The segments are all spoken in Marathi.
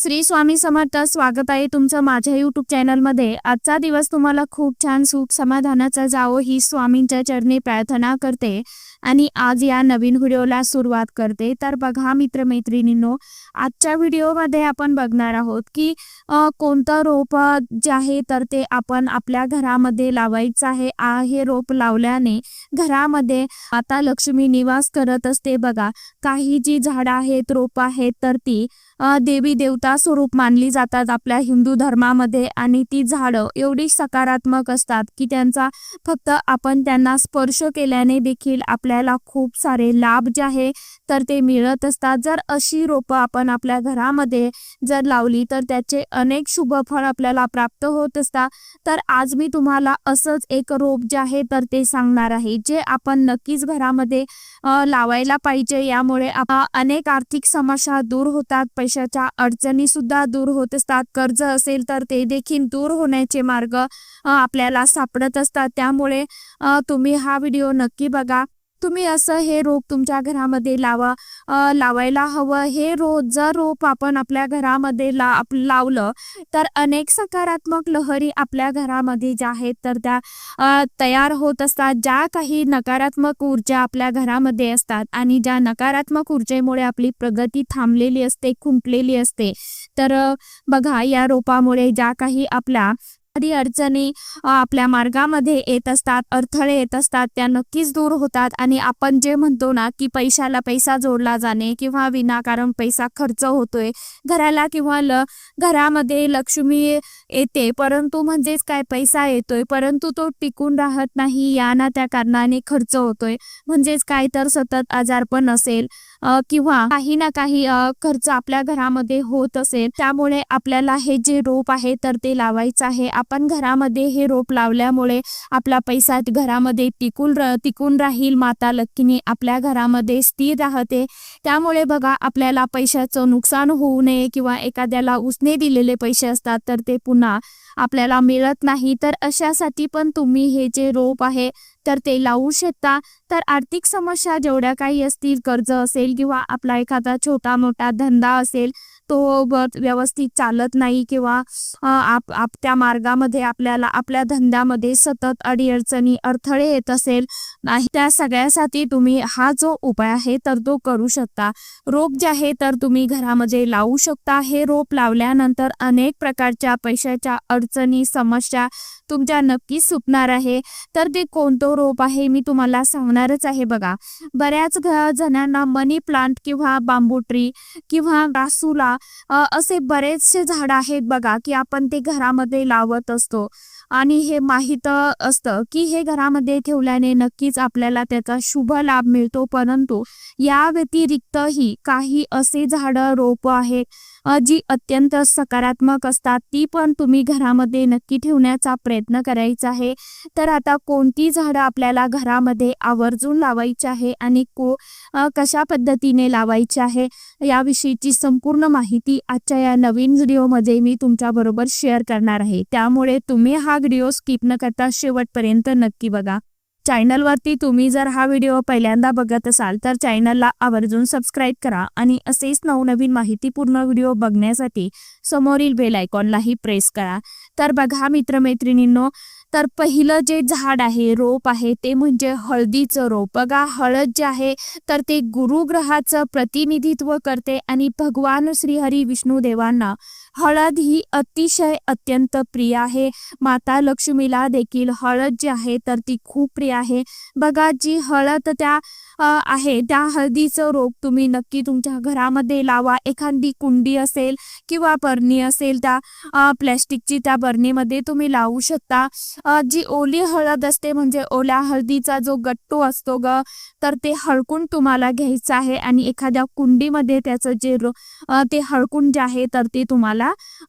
श्री स्वामी समर्थ स्वागत आहे तुमचं माझ्या युट्यूब चॅनलमध्ये आजचा दिवस तुम्हाला खूप छान सुख समाधानाचा जावो ही स्वामींच्या चरणी प्रार्थना करते आणि आज या नवीन व्हिडिओला सुरुवात करते. तर बघा मित्रमैत्रिणींनो आजच्या व्हिडिओमध्ये आपण बघणार आहोत की कोणतं रोप जे आहे तर ते आपण आपल्या घरामध्ये लावायचं आहे. हे रोप लावल्याने घरामध्ये आता लक्ष्मी निवास करत असते बघा. काही जी झाडं आहेत रोप आहेत तर ती देवी देवता स्वरूप मानली जातात आपल्या हिंदू धर्मामध्ये आणि ती झाडं एवढी सकारात्मक असतात की त्यांचा फक्त आपण त्यांना स्पर्श केल्याने देखील आपल्याला खूप सारे लाभ जे आहे तर ते मिळत असतात. जर अशी रोपं आपण आपल्या घरामध्ये जर लावली तर त्याचे अनेक शुभ फळ आपल्याला प्राप्त होत असतात. तर आज मी तुम्हाला असंच एक रोप जे आहे तर ते सांगणार आहे जे आपण नक्कीच घरामध्ये लावायला पाहिजे. यामुळे अनेक आर्थिक समस्या दूर होतात पैशाच्या अडचणी सुद्धा दूर होत असतात. कर्ज असेल तर ते देखील दूर होण्याचे मार्ग आपल्याला सापडत असतात. त्यामुळे तुम्ही हा व्हिडिओ नक्की बघा. तुम्ही असं हे रोप तुमच्या घरामध्ये लावा लावायला हवं. हे रोप जर रोप आपण आपल्या घरामध्ये ला आप- लावलं तर अनेक सकारात्मक लहरी आपल्या घरामध्ये ज्या आहेत तर त्या तयार होत असतात. ज्या काही नकारात्मक ऊर्जा आपल्या घरामध्ये असतात आणि ज्या नकारात्मक ऊर्जेमुळे आपली प्रगती थांबलेली असते खुंपलेली असते तर बघा या रोपामुळे ज्या काही आपल्या आधी अडचणी आपल्या मार्गामध्ये येत असतात अडथळे येत असतात त्या नक्कीच दूर होतात. आणि आपण जे म्हणतो ना की पैशाला पैसा जोडला जाणे किंवा विनाकारण पैसा खर्च होतोय घराला किंवा ल घरामध्ये लक्ष्मी येते परंतु म्हणजेच काय पैसा येतोय परंतु तो टिकून राहत नाही या ना त्या कारणाने खर्च होतोय. म्हणजेच काय तर सतत आजारपण असेल किंवा काही ना काही खर्च आपल्या घरामध्ये होत असेल त्यामुळे आपल्याला हे जे रोप आहे तर ते लावायचं आहे. आपण घरामध्ये हे रोप लावल्यामुळे आपला पैसा घरामध्ये टिकून टिकून राहील माता लक्ष्मी आपल्या घरामध्ये स्थिर राहते. त्यामुळे बघा आपल्याला पैशाचं नुकसान होऊ नये किंवा एखाद्याला उसने दिलेले पैसे असतात तर ते पुन्हा आपल्याला मिळत नाही. तर अशासाठी पण तुम्ही हे जे रोप आहे तर ते लावू शकता. तर आर्थिक समस्या जेवढ्या काही असतील कर्ज असेल किंवा आपला एखादा छोटा मोठा धंदा असेल तो व्यवस्थित चालत नाही किंवा आप आप त्या मार्गामध्ये आपल्याला आपल्या धंद्यामध्ये सतत अडीअडचणी अडथळे येत असेल नाही त्या सगळ्यासाठी तुम्ही हा जो उपाय आहे तर तो करू शकता. रोप जे आहे तर तुम्ही घरामध्ये लावू शकता. हे रोप लावल्यानंतर अनेक प्रकारच्या पैशाच्या अडचणी समस्या तुमच्या नक्कीच सुटणार आहे. तर ते कोणतं रोप आहे मी तुम्हाला सांगणारच आहे बघा. बऱ्याच जणांना मनी प्लांट किंवा बांबू ट्री किंवा रासुला असे बरेचसे झाड आहेत बघा की आपण ते घरामध्ये लावत असतो. आणि हे माहीत असतं की हे घरामध्ये ठेवल्याने नक्कीच आपल्याला त्याचा शुभ लाभ मिळतो. परंतु या व्यतिरिक्तही काही असे झाडं रोप आहेत जी अत्यंत सकारात्मक असतात ती पण तुम्ही घरामध्ये नक्की ठेवण्याचा प्रयत्न करायचा आहे. तर आता कोणती झाडं आपल्याला घरामध्ये आवर्जून लावायची आहे आणि को कशा पद्धतीने लावायची आहे याविषयीची संपूर्ण माहिती आजच्या या नवीन व्हिडिओमध्ये मी तुमच्याबरोबर शेअर करणार आहे. त्यामुळे तुम्ही हा व्हिडिओ स्किप न करता शेवटपर्यंत नक्की बघा. चॅनलवरती तुम्ही जर हा व्हिडिओ पहिल्यांदा बघत असाल तर चॅनलला आवर्जून सबस्क्राईब करा आणि असेच नवनवीन माहितीपूर्ण व्हिडिओ बघण्यासाठी समोरील बेल आयकॉनलाही प्रेस करा. तर बघा मित्रमैत्रिणींनो तर पहिलं जे झाड आहे रोप आहे ते म्हणजे हळदीचं रोप. बघा हळद जे आहे तर ते गुरुग्रहाचं प्रतिनिधित्व करते आणि भगवान श्रीहरी विष्णू देवांना हळद ही अतिशय अत्यंत प्रिय आहे. माता लक्ष्मीला देखील हळद जी आहे तर ती खूप प्रिय आहे. बघा जी हळद त्या आहे त्या हळदीचं रोप तुम्ही नक्की तुमच्या घरामध्ये लावा. एखादी कुंडी असेल किंवा बरणी असेल त्या प्लॅस्टिकची त्या बरणीमध्ये तुम्ही लावू शकता. जी ओली हळद असते म्हणजे ओल्या हळदीचा जो गट्टू असतो ग तर ते हळकून तुम्हाला घ्यायचं आहे. आणि एखाद्या कुंडीमध्ये त्याचं जे ते हळकून जे आहे तर ते तुम्हाला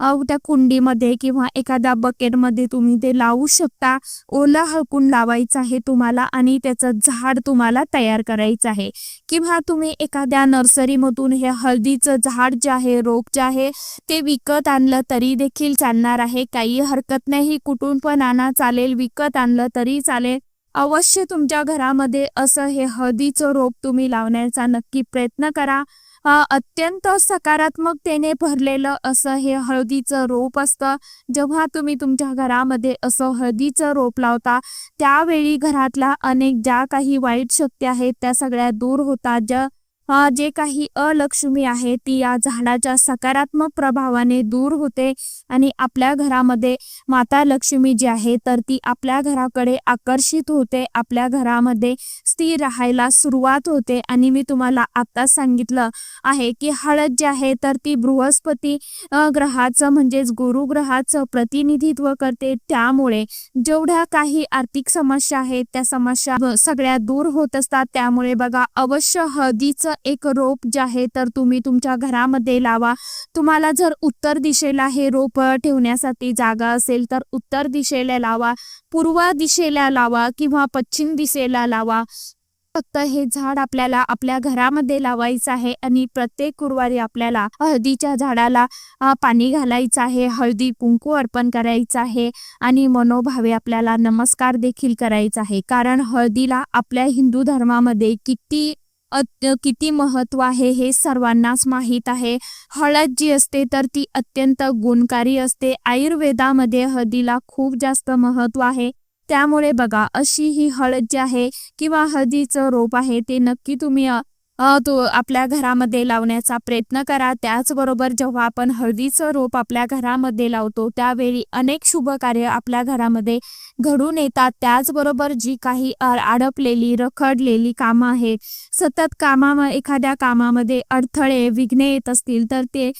अ, त्या कुंडीमध्ये किंवा एखाद्या बकेटमध्ये तुम्ही ते लावू शकता. ओला हळकून लावायचं आहे तुम्हाला आणि त्याचं झाड तुम्हाला तयार करायचं आहे. किंवा तुम्ही एखाद्या नर्सरीमधून हे हळदीचं झाड जे आहे रोप जे आहे ते विकत आणलं तरी देखील चालणार आहे. काही हरकत नाही कुठून पण आणा चालेल विकत आणलं तरी चालेल. अवश्य तुमच्या घरामध्ये असं हे हळदीचं रोप तुम्ही लावण्याचा नक्की प्रयत्न करा. अत्यंत सकारात्मकतेने भरलेलं असं हे हळदीचं रोप असतं. जेव्हा तुम्ही तुमच्या घरामध्ये असं हळदीचं रोप लावता त्यावेळी घरातल्या अनेक ज्या काही वाईट शक्ती आहेत त्या सगळ्या दूर होतात. ज्या जे काही अलक्ष्मी आहे ती या झाडाच्या सकारात्मक प्रभावाने दूर होते आणि आपल्या घरामध्ये माता लक्ष्मी जी आहे तर ती आपल्या घराकडे आकर्षित होते आपल्या घरामध्ये स्थिर राहायला सुरुवात होते. आणि मी तुम्हाला आत्ताच सांगितलं आहे की हळद जी आहे तर ती बृहस्पती ग्रहाचं म्हणजेच गुरुग्रहाचं प्रतिनिधित्व करते. त्यामुळे जेवढ्या काही आर्थिक समस्या आहेत त्या समस्या सगळ्या दूर होत असतात. त्यामुळे बघा अवश्य हळदीचं एक रोप जे आहे तर तुम्ही तुमच्या घरामध्ये लावा. तुम्हाला जर उत्तर दिशेला हे रोप ठेवण्यासाठी जागा असेल तर उत्तर दिशेला लावा पूर्व दिशेला लावा किंवा पश्चिम दिशेला लावा. फक्त हे झाड आपल्याला आपल्या घरामध्ये लावायचं आहे आणि प्रत्येक गुरुवारी आपल्याला हळदीच्या झाडाला पाणी घालायचं आहे हळदी कुंकू अर्पण करायचं आहे आणि मनोभावे आपल्याला नमस्कार देखील करायचा आहे. कारण हळदीला आपल्या हिंदू धर्मामध्ये किती किती महत्त्व आहे हे सर्वांनाच माहीत आहे. हळद जी असते तर ती अत्यंत गुणकारी असते. आयुर्वेदामध्ये हळदीला खूप जास्त महत्त्व आहे. त्यामुळे बघा अशी ही हळद जी आहे किंवा हळदीचं रोप आहे ते नक्की तुम्ही तो आपल्या घरामध्ये लावण्याचा प्रयत्न करा. त्याचबरोबर जेव्हा आपण हळदीचं रोप आपल्या घरामध्ये लावतो त्यावेळी अनेक शुभ कार्य आपल्या घरामध्ये घडून येतात. त्याचबरोबर जी काही अडपलेली रखडलेली कामं आहेत सतत कामा एखाद्या कामामध्ये अडथळे विघ्ने येत असतील तर ते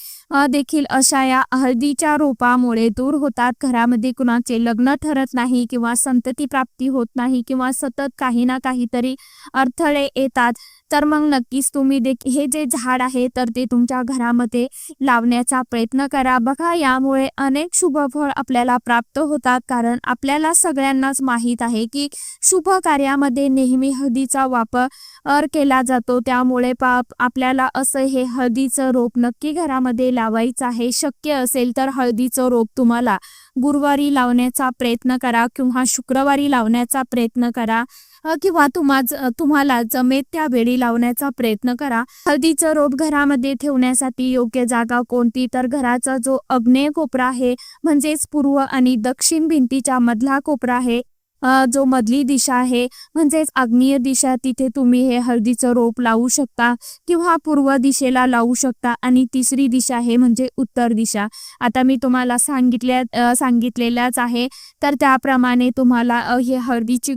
देखील अशा या हळदीच्या रोपामुळे दूर होतात. घरामध्ये कुणाचे लग्न ठरत नाही किंवा संतती प्राप्ती होत नाही किंवा सतत काही ना काहीतरी अडथळे येतात. तर मग नक्कीच तुम्ही देख हे जे झाड आहे तर ते तुमच्या घरामध्ये लावण्याचा प्रयत्न करा. बघा यामुळे अनेक शुभ फळ आपल्याला प्राप्त होतात. कारण आपल्याला सगळ्यांनाच माहीत आहे की शुभ कार्यामध्ये नेहमी हळदीचा वापर केला जातो. त्यामुळे पा आपल्याला असं हे हळदीचं रोप नक्की घरामध्ये लावायचं आहे. शक्य असेल तर हळदीचं रोप तुम्हाला गुरुवारी लावण्याचा प्रयत्न करा किंवा शुक्रवारी लावण्याचा प्रयत्न करा किंवा तुम्हा तुम्हाला जमेत त्या वेळी लावण्याचा प्रयत्न करा. हळदीचं रोप घरामध्ये ठेवण्यासाठी योग्य जागा कोणती? तर घराचा जो अग्नेय कोपरा आहे म्हणजेच पूर्व आणि दक्षिण भिंतीच्या मधला कोपरा आहे जो मधली दिशा आहे म्हणजेच आग्नेय दिशा तिथे तुम्ही हे हळदीचं रोप लावू शकता किंवा पूर्व दिशेला लावू शकता आणि तिसरी दिशा आहे म्हणजे उत्तर दिशा. आता मी तुम्हाला सांगितल्या सांगितलेल्याच आहे. तर त्याप्रमाणे तुम्हाला हे हळदीची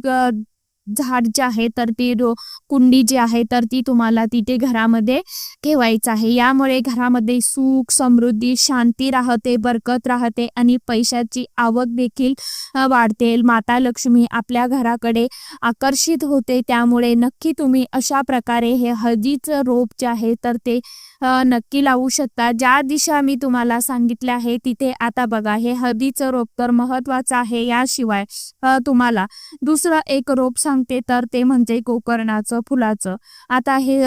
झाड जे आहे तर ती रो कुंडी जी आहे तर ती तुम्हाला तिथे घरामध्ये ठेवायचं आहे. यामुळे घरामध्ये सुख समृद्धी शांती राहते बरकत राहते आणि पैशाची आवक देखील वाढते. माता लक्ष्मी आपल्या घराकडे आकर्षित होते. त्यामुळे नक्की तुम्ही अशा प्रकारे हे हळदीचं रोप जे आहे तर ते नक्की लावू शकता. ज्या दिशा मी तुम्हाला सांगितल्या आहे तिथे आता बघा हे हळदीचं रोप तर महत्वाचं आहे. याशिवाय तुम्हाला दुसरं एक रोप सांगते तर ते म्हणजे गोकर्णाचं फुलाचं. आता हे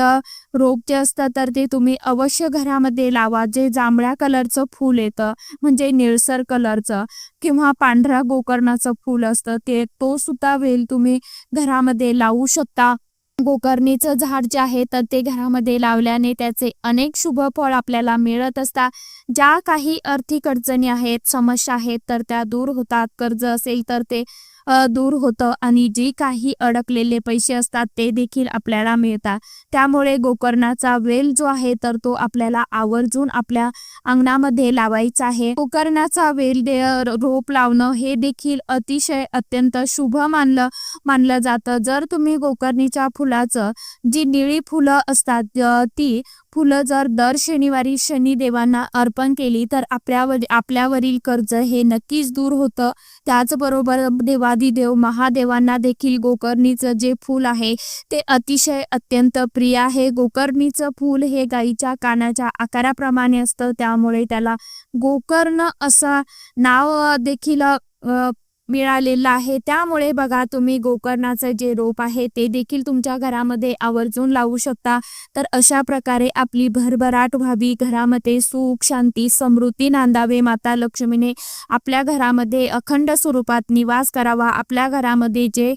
रोप जे असतं तर ते तुम्ही अवश्य घरामध्ये लावा. जे जांभळ्या कलरचं फूल येतं म्हणजे निळसर कलरचं किंवा पांढऱ्या गोकर्णाचं फूल असतं ते तो सुद्धा वेल तुम्ही घरामध्ये लावू शकता. गोकर्णीचं झाड जे आहे तर ते घरामध्ये लावल्याने त्याचे अनेक शुभ फळ आपल्याला मिळत असतात. ज्या काही आर्थिक अडचणी आहेत समस्या आहेत तर त्या दूर होतात. कर्ज असेल तर ते दूर होतं आणि जे काही अडकलेले पैसे असतात ते देखील आपल्याला मिळतात. त्यामुळे गोकर्णाचा वेल जो आहे तर तो आपल्याला आवर्जून आपल्या अंगणामध्ये लावायचा आहे. गोकर्णाचा वेल दे रोप लावणं हे देखील अतिशय अत्यंत शुभ मानलं मानलं जातं. जर तुम्ही गोकर्णीच्या फुलाचं जी निळी फुलं असतात ती फुलं जर दर शनिवारी शनिदेवांना अर्पण केली तर आपल्यावर आपल्यावरील कर्ज हे नक्कीच दूर होतं. त्याचबरोबर देवादिदेव महादेवांना देखील गोकर्णीचं जे फूल आहे ते अतिशय अत्यंत प्रिय आहे. गोकर्णीचं फूल हे गाईच्या कानाच्या आकाराप्रमाणे असतं. त्यामुळे त्याला गोकर्ण असं नाव देखील मिळालेलं आहे. त्यामुळे बघा तुम्ही गोकर्णाचं जे रोप आहे ते देखील तुमच्या घरामध्ये आवर्जून लावू शकता. तर अशा प्रकारे आपली भरभराट व्हावी घरामध्ये सुख शांती समृद्धी नांदावे. माता लक्ष्मीने आपल्या घरामध्ये अखंड स्वरूपात निवास करावा. आपल्या घरामध्ये जे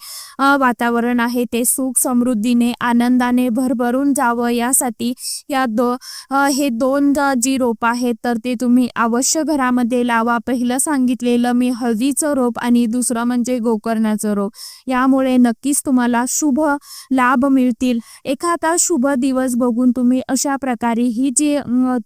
वातावरण आहे ते सुख समृद्धीने आनंदाने भरभरून जावं. यासाठी या दो हे दोन जी रोप आहेत तर ते तुम्ही अवश्य घरामध्ये लावा. पहिलं सांगितलेलं मी हळदीचं रोप आणि दुसरं म्हणजे गोकर्णाचं रोग. यामुळे नक्कीच तुम्हाला शुभ लाभ मिळतील. एखादा शुभ दिवस बघून तुम्ही अशा प्रकारे ही जी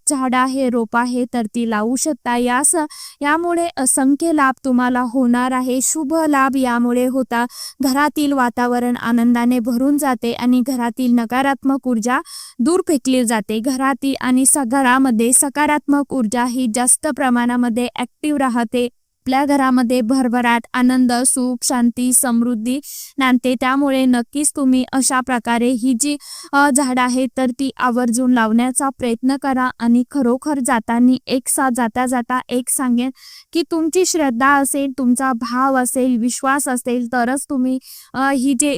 झाड आहे रोप आहे तर ती लावू शकता. यास यामुळे असंख्य लाभ तुम्हाला होणार आहे. शुभ लाभ यामुळे होता. घरातील वातावरण आनंदाने भरून जाते आणि घरातील नकारात्मक ऊर्जा दूर फेकली जाते. घरातील आणि घरामध्ये सकारात्मक ऊर्जा ही जास्त प्रमाणामध्ये ऍक्टिव्ह राहते. आपल्या घरामध्ये भरभराट आनंद सुख शांती समृद्धी नांदते. त्यामुळे नक्कीच तुम्ही अशा प्रकारे ही जी झाड झाडं आहेत तर ती आवर्जून लावण्याचा प्रयत्न करा आणि खरोखर जाताना एक साथ जाता जाता एक सांगेन की तुमची श्रद्धा असेल तुमचा भाव असेल विश्वास असेल तरच तुम्ही ही जे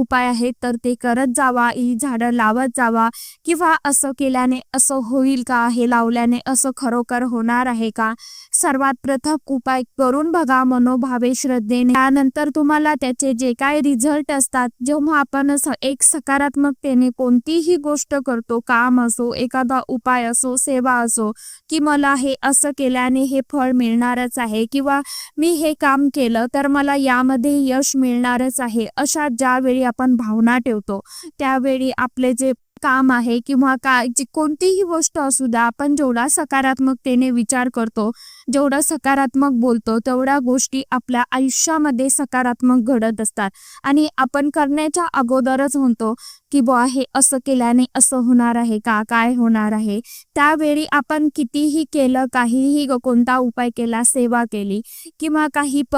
उपाय आहेत तर ते करत जावा ही झाडं लावत जावा. किंवा असं केल्याने असं होईल का? हे लावल्याने असं खरोखर होणार आहे का? सर्वात प्रथम उपाय करून बघा मनोभावे श्रद्धेने. त्यानंतर तुम्हाला त्याचे जे काय रिझल्ट असतात जेव्हा आपण एक सकारात्मकतेने कोणतीही गोष्ट करतो काम असो एखादा उपाय असो सेवा असो की मला हे असं केल्याने हे फळ मिळणारच आहे किंवा मी हे काम केलं तर मला यामध्ये यश मिळणारच आहे अशा ज्यावेळी आपण भावना ठेवतो. त्यावेळी आपले जे काम आहे किंवा काय जी कोणतीही गोष्ट असू द्या आपण जेवढा सकारात्मकतेने विचार करतो जेवढं सकारात्मक बोलतो तेवढ्या गोष्टी आपल्या आयुष्यामध्ये सकारात्मक घडत असतात. आणि आपण करण्याच्या अगोदरच म्हणतो की बुवा हे असं केल्याने असं होणार आहे का? काय होणार आहे? त्यावेळी आपण कितीही केलं काहीही कोणता उपाय केला सेवा केली किंवा काही प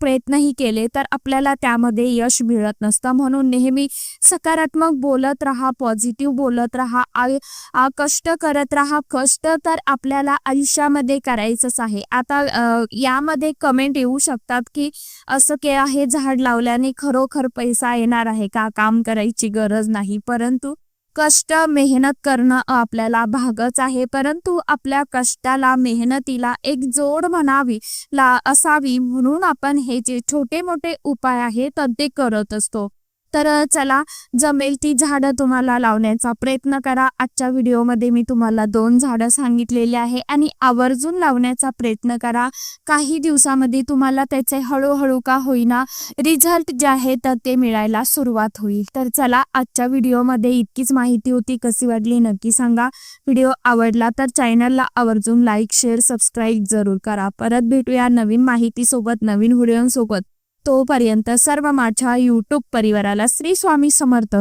प्रयत्नही केले तर आपल्याला त्यामध्ये यश मिळत नसतं. म्हणून नेहमी सकारात्मक बोलत राहा पॉझिटिव्ह बोलत राहा आ, कष्ट करत राहा. कष्ट तर आपल्याला आयुष्यामध्ये करायचंच आहे. आता यामध्ये कमेंट येऊ शकतात की असं के आहे झाड लावल्याने खरोखर पैसा येणार आहे का? काम करायची गरज नाही. परंतु कष्ट मेहनत करणं आपल्याला भागच आहे. परंतु आपल्या कष्टाला मेहनतीला एक जोड म्हणावी ला असावी. म्हणून आपण हे जे छोटे मोठे उपाय आहेत तर ते करत असतो. तर चला जमेल ती झाडं तुम्हाला लावण्याचा प्रयत्न करा. आजच्या व्हिडिओमध्ये मी तुम्हाला दोन झाडं सांगितलेली आहे आणि आवर्जून लावण्याचा प्रयत्न करा. काही दिवसामध्ये तुम्हाला त्याचे हळूहळू का होईना रिझल्ट जे आहे तर ते मिळायला सुरुवात होईल. तर चला आजच्या व्हिडिओमध्ये इतकीच माहिती होती. कशी वाटली नक्की सांगा. व्हिडिओ आवडला तर चॅनलला आवर्जून लाईक शेअर सबस्क्राईब जरूर करा. परत भेटूया नवीन माहितीसोबत नवीन व्हिडिओसोबत. तोपर्यंत सर्व माझ्या यूट्यूब परिवाराला श्री स्वामी समर्थ.